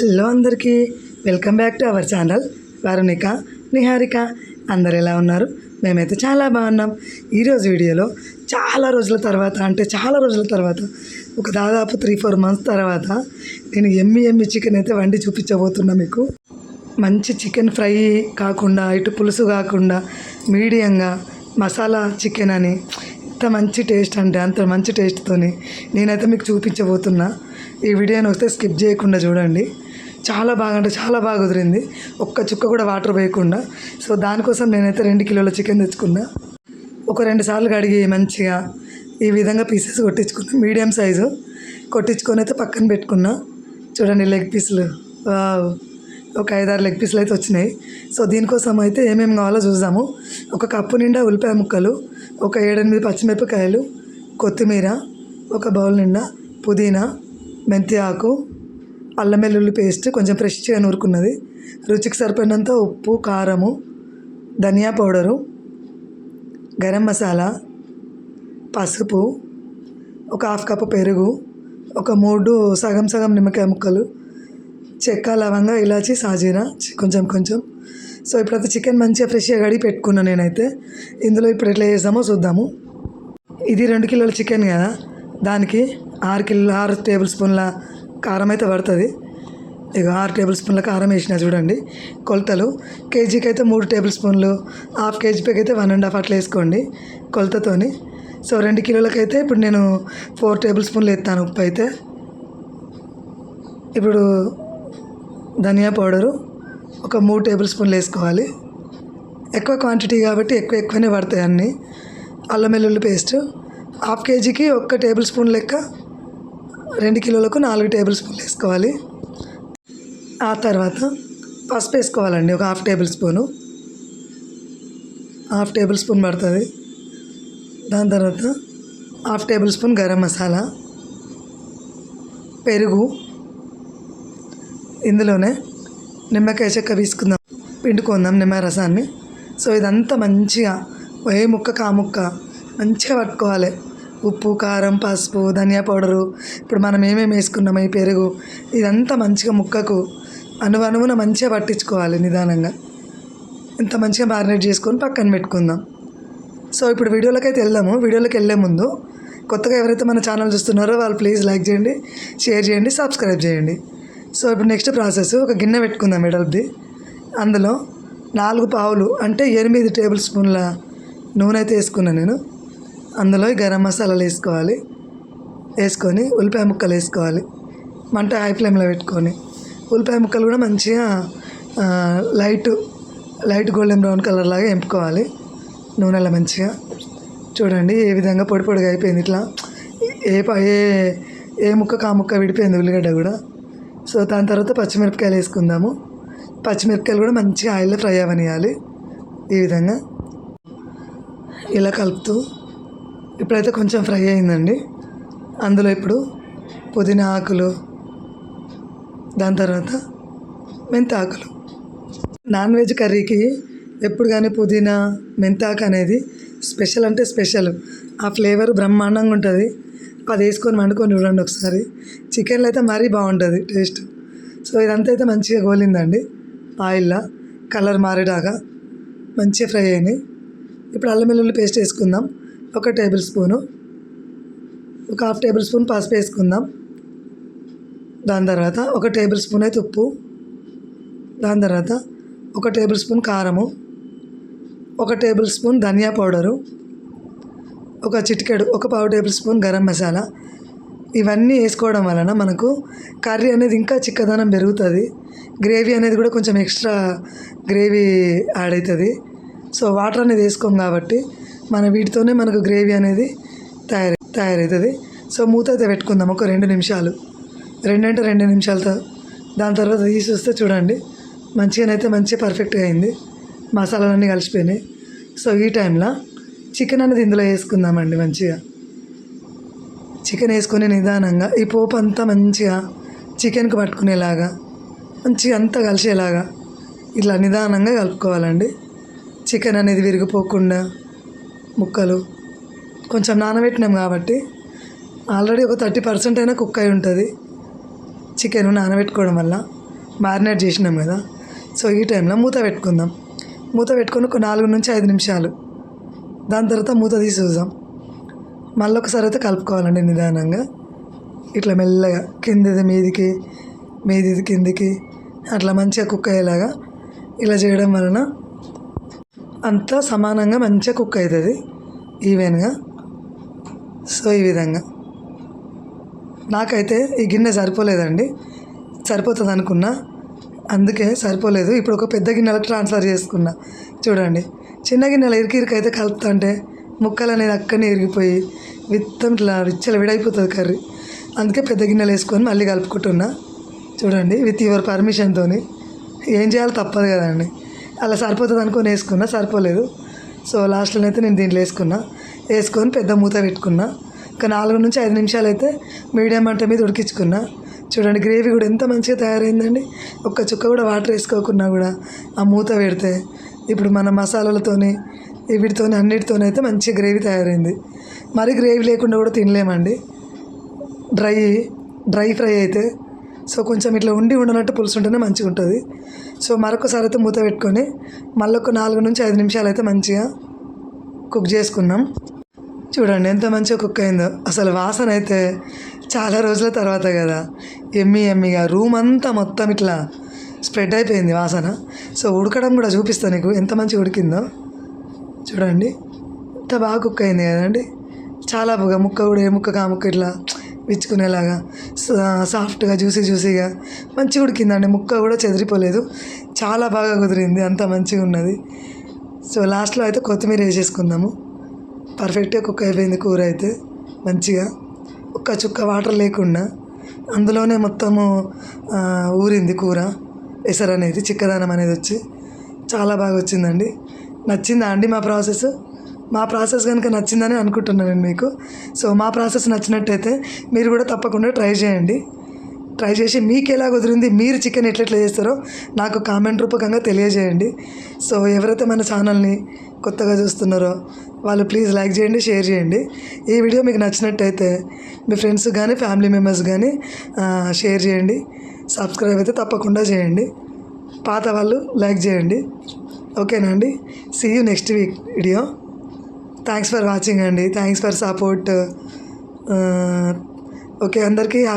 Hello అందరికీ welcome back to our channel. Varunika Niharika అందరు ఎలా ఉన్నారు? మేమైతే చాలా బాగున్నాం. ఈరోజు వీడియోలో చాలా రోజుల తర్వాత అంటే చాలా రోజుల తర్వాత ఒక దాదాపు త్రీ ఫోర్ మంత్స్ తర్వాత నేను ఎమ్మి ఎమ్మి చికెన్ అయితే వండి చూపించబోతున్నా మీకు. మంచి చికెన్ ఫ్రై కాకుండా ఇటు పులుసు కాకుండా మీడియంగా మసాలా చికెన్ అని ఇంత మంచి టేస్ట్ అంటే అంత మంచి టేస్ట్తోని నేనైతే మీకు చూపించబోతున్నా. ఈ వీడియోని వస్తే స్కిప్ చేయకుండా చూడండి. చాలా బాగా అంటే చాలా బాగా కుదిరింది. ఒక్క చుక్క కూడా వాటర్ పోయకుండా. సో దానికోసం నేనైతే రెండు కిలోల చికెన్ తెచ్చుకున్నా. ఒక రెండు సార్లు కడిగి మంచిగా ఈ విధంగా పీసెస్ కొట్టించుకున్నా. Medium size. కొట్టించుకొని అయితే పక్కన పెట్టుకున్నా. చూడండి లెగ్ పీసులు వావ్. ఒక ఐదారు లెగ్ పీసులు అయితే వచ్చినాయి. సో దీనికోసం అయితే ఏమేమి కావాలో చూద్దాము. ఒక కప్పు నిండా ఉల్లిపాయ ముక్కలు. ఒక ఏడెనిమిది పచ్చిమిరపకాయలు. కొత్తిమీర. ఒక బౌల్ నిండా పుదీనా. మెంతి ఆకు. అల్లం వెల్లుల్లి పేస్ట్ కొంచెం ఫ్రెష్గా నూరుకున్నది. రుచికి సరిపడినంత ఉప్పు కారము ధనియా పౌడరు గరం మసాలా పసుపు ఒక హాఫ్ కప్పు పెరుగు ఒక మూడు సగం సగం నిమ్మకాయ ముక్కలు చెక్క లవంగా ఇలాచి సాజీరా కొంచెం కొంచెం. సో ఇప్పుడైతే చికెన్ మంచిగా ఫ్రెష్గా కడిగి పెట్టుకున్నా నేనైతే. ఇందులో ఇప్పుడు ఎట్లా చేస్తామో చూద్దాము. ఇది రెండు కిలోల చికెన్ కదా. దానికి ఆరు కిలో ఆరు టేబుల్ స్పూన్ల కారం అయితే పడుతుంది. ఇక ఆరు టేబుల్ స్పూన్ల కారం వేసిన చూడండి. కొలతలు కేజీకి అయితే మూడు టేబుల్ స్పూన్లు హాఫ్ కేజీ పైకి అయితే వన్ అండ్ హాఫ్ అట్లా వేసుకోండి కొలతతోని. సో రెండు కిలోలకైతే ఇప్పుడు నేను ఫోర్ టేబుల్ స్పూన్లు ఎత్తాను ఉప్పు అయితే ఇప్పుడు ధనియా పౌడరు ఒక మూడు టేబుల్ స్పూన్లు వేసుకోవాలి. ఎక్కువ క్వాంటిటీ కాబట్టి ఎక్కువ ఎక్కువనే పడతాయి అన్నీ. అల్లం వెల్లుల్లి పేస్ట్ హాఫ్ కేజీకి ఒక్క టేబుల్ స్పూన్ లెక్క రెండు కిలోలకు నాలుగు టేబుల్ స్పూన్లు వేసుకోవాలి. ఆ తర్వాత పసుపు వేసుకోవాలండి ఒక half table spoon. Half table spoon పడుతుంది. దాని తర్వాత half table spoon garam masala పెరుగు. ఇందులోనే నిమ్మకాయ చెక్క తీసుకుందాం పిండుకుందాం నిమ్మ రసాన్ని. సో ఇదంతా మంచిగా ఏ ముక్క కా ముక్క మంచిగా పట్టుకోవాలి. ఉప్పు కారం పసుపు ధనియా పౌడరు. ఇప్పుడు మనం ఏమేమి వేసుకున్నాము ఈ పెరుగు? ఇదంతా మంచిగా ముక్కకు అణువు అణువున మంచిగా పట్టించుకోవాలి నిదానంగా. ఇంత మంచిగా మ్యారినేట్ చేసుకొని పక్కన పెట్టుకుందాం. సో ఇప్పుడు వీడియోలోకైతే వెళ్దాము. వీడియోలోకి వెళ్ళే ముందు కొత్తగా ఎవరైతే మన ఛానల్ చూస్తున్నారో వాళ్ళు ప్లీజ్ లైక్ చేయండి షేర్ చేయండి సబ్స్క్రైబ్ చేయండి. సో ఇప్పుడు నెక్స్ట్ ప్రాసెస్ ఒక గిన్నె పెట్టుకుందాం ఎడల్ది అందులో నాలుగు పావులు అంటే ఎనిమిది టేబుల్ స్పూన్ల నూనె అయితే వేసుకున్నాను నేను. అందులో గరం మసాలాలు వేసుకోవాలి. వేసుకొని ఉల్లిపాయ ముక్కలు వేసుకోవాలి. మంట హై ఫ్లేమ్లో పెట్టుకొని. ఉల్లిపాయ ముక్కలు కూడా మంచిగా light light golden brown colour లాగా ఎంపుకోవాలి. నూనెలో మంచిగా. చూడండి ఏ విధంగా పొడి పొడిగా అయిపోయింది ఇట్లా. ఏ ఏ ఏ ముక్క కా ముక్క విడిపోయింది ఉల్లిగడ్డ కూడా. సో దాని తర్వాత పచ్చిమిరపకాయలు వేసుకుందాము. పచ్చిమిరపకాయలు కూడా మంచిగా ఆయిల్లో ఫ్రై అవనియాలి. ఈ విధంగా ఇలా కలుపుతూ ఇప్పుడైతే కొంచెం ఫ్రై అయిందండి. అందులో ఇప్పుడు పుదీనా ఆకులు దాని తర్వాత మెంతి ఆకులు. నాన్ వెజ్ కర్రీకి ఎప్పుడు కానీ పుదీనా మెంతాకు అనేది స్పెషల్ అంటే స్పెషల్. ఆ ఫ్లేవర్ బ్రహ్మాండంగా ఉంటుంది. అది వేసుకొని వండుకొని చూడండి ఒకసారి. చికెన్లో అయితే మరీ బాగుంటుంది టేస్ట్. సో ఇదంతా అయితే మంచిగా గోలిందండి. ఆయిల్లో కలర్ మారేదాకా మంచిగా ఫ్రై అయినాయి ఇప్పుడు అల్లం వెల్లుల్లి పేస్ట్ వేసుకుందాం. ఒక టేబుల్ స్పూను ఒక హాఫ్ టేబుల్ స్పూన్ పసుపు వేసుకుందాం. దాని తర్వాత ఒక టేబుల్ స్పూన్ అయితే ఉప్పు దాని తర్వాత ఒక టేబుల్ స్పూన్ కారము ఒక టేబుల్ స్పూన్ ధనియా పౌడరు ఒక చిటికెడు ఒక పావు టేబుల్ స్పూన్ గరం మసాలా. ఇవన్నీ వేసుకోవడం వలన మనకు కర్రీ అనేది ఇంకా చిక్కదనం పెరుగుతుంది. గ్రేవీ అనేది కూడా కొంచెం ఎక్స్ట్రా గ్రేవీ యాడ్ అవుతుంది. సో వాటర్ అనేది వేసుకోం కాబట్టి మన వీటితోనే మనకు గ్రేవీ అనేది తయారు తయారవుతుంది సో మూత అయితే పెట్టుకుందాం ఒక రెండు నిమిషాలు. రెండంటే రెండు నిమిషాలతో దాని తర్వాత తీసి వస్తే చూడండి. మంచిగానైతే మంచిగా పర్ఫెక్ట్గా అయింది. మసాలాలన్నీ కలిసిపోయినాయి. సో ఈ టైంలో చికెన్ అనేది ఇందులో వేసుకుందామండి మంచిగా. చికెన్ వేసుకొని నిదానంగా ఈ పోపు అంతా మంచిగా చికెన్కి పట్టుకునేలాగా మంచిగా అంతా కలిసేలాగా ఇట్లా నిదానంగా కలుపుకోవాలండి. చికెన్ అనేది విరిగిపోకుండా ముక్కలు. కొంచెం నానబెట్టినాం కాబట్టి ఆల్రెడీ ఒక థర్టీ పర్సెంట్ అయినా కుక్ అయి ఉంటుంది. చికెన్ నానబెట్టుకోవడం వల్ల మ్యారినేట్ చేసినాం కదా. సో ఈ టైంలో మూత పెట్టుకుందాం. మూత పెట్టుకొని ఒక నాలుగు నుంచి ఐదు నిమిషాలు. దాని తర్వాత మూత తీసి చూద్దాం మళ్ళీ ఒకసారి అయితే కలుపుకోవాలండి నిదానంగా. ఇట్లా మెల్లగా కిందది మీదికి మీదిది కిందికి అట్లా మంచిగా కుక్ అయ్యేలాగా ఇలా చేయడం వలన అంతా సమానంగా మంచిగా కుక్ అవుతుంది. ఈవెన్గా సో ఈ విధంగా. నాకైతే ఈ గిన్నె సరిపోలేదండి. సరిపోతుంది అనుకున్నా. అందుకే సరిపోలేదు. ఇప్పుడు ఒక పెద్ద గిన్నెలకు ట్రాన్స్ఫర్ చేసుకున్నా. చూడండి. చిన్న గిన్నెలు ఇరికి ఇరికి అయితే కలుపుతుంటే ముక్కలు అనేది అక్కడనే ఇరిగిపోయి విత్తం ఇట్లా విచ్చల విడైపోతుంది కర్రీ. అందుకే పెద్ద గిన్నెలు వేసుకొని మళ్ళీ కలుపుకుంటున్నా. చూడండి విత్ యువర్ పర్మిషన్తో ఏం చేయాలో తప్పదు కదండి. అలా సరిపోతుంది అనుకొని వేసుకున్నా సరిపోలేదు. సో లాస్ట్లో అయితే నేను దీంట్లో వేసుకున్నా. వేసుకొని పెద్ద మూత పెట్టుకున్నా. ఒక నాలుగు నుంచి ఐదు నిమిషాలు అయితే మీడియం మంట మీద ఉడికించుకున్నా. చూడండి గ్రేవీ కూడా ఎంత మంచిగా తయారైందండి. ఒక్క చుక్క కూడా వాటర్ వేసుకోకుండా కూడా ఆ మూత పెడితే ఇప్పుడు మన మసాలాలతోని వీటితోని అన్నిటితోని అయితే మంచి గ్రేవీ తయారైంది. మరి గ్రేవీ లేకుండా కూడా తినలేమండి. డ్రై డ్రై ఫ్రై అయితే సో కొంచెం ఇట్లా ఉండి ఉండనట్టు పులుసు ఉంటేనే మంచిగా ఉంటుంది సో మరొకసారి అయితే మూత పెట్టుకొని మళ్ళీ ఒక నాలుగు నుంచి ఐదు నిమిషాలు అయితే మంచిగా కుక్ చేసుకున్నాం. చూడండి ఎంత మంచిగా కుక్ అయిందో. అసలు వాసన అయితే చాలా రోజుల తర్వాత కదా. ఎమ్మి ఎమ్మిగా రూమ్ అంతా మొత్తం ఇట్లా స్ప్రెడ్ అయిపోయింది వాసన. సో ఉడకడం కూడా చూపిస్తాను నీకు ఎంత మంచిగా ఉడికిందో. చూడండి ఎంత బాగా కుక్ అయింది కదండి. చాలా బాగా ముక్క కూడా ఏ ముక్క కా ముక్క ఇట్లా విచ్చుకునేలాగా సాఫ్ట్గా జ్యూసీ జ్యూసీగా మంచిగా ఉడికిందండి. ముక్క కూడా చెదిరిపోలేదు. చాలా బాగా కుదిరింది. అంత మంచిగా ఉన్నది. సో లాస్ట్లో అయితే కొత్తిమీర వేసేసుకుందాము. పర్ఫెక్ట్గా కుక్ అయిపోయింది కూర అయితే. మంచిగా. ఒక్క చుక్క వాటర్ లేకుండా అందులోనే మొత్తము ఊరింది కూర. ఎసరు అనేది చిక్కదానం అనేది వచ్చి చాలా బాగా వచ్చిందండి. నచ్చిందా అండి మా ప్రాసెస్? మా ప్రాసెస్ కనుక నచ్చిందని అనుకుంటున్నాను నేను మీకు. సో మా ప్రాసెస్ నచ్చినట్టయితే మీరు కూడా తప్పకుండా ట్రై చేయండి. ట్రై చేసి మీకు ఎలా కుదిరింది మీరు చికెన్ ఎట్లెట్లా చేస్తారో నాకు కామెంట్ రూపకంగా తెలియజేయండి. సో ఎవరైతే మన ఛానల్ని కొత్తగా చూస్తున్నారో వాళ్ళు ప్లీజ్ లైక్ చేయండి షేర్ చేయండి. ఈ వీడియో మీకు నచ్చినట్టయితే మీ ఫ్రెండ్స్ కానీ ఫ్యామిలీ మెంబర్స్ కానీ షేర్ చేయండి. సబ్స్క్రైబ్ అయితే తప్పకుండా చేయండి. పాత వాళ్ళు లైక్ చేయండి. ఓకేనా అండి? See you next week video thanks for watching అండి థ్యాంక్స్ ఫర్ సపోర్ట్ ఓకే అందరికీ హ్యాపీ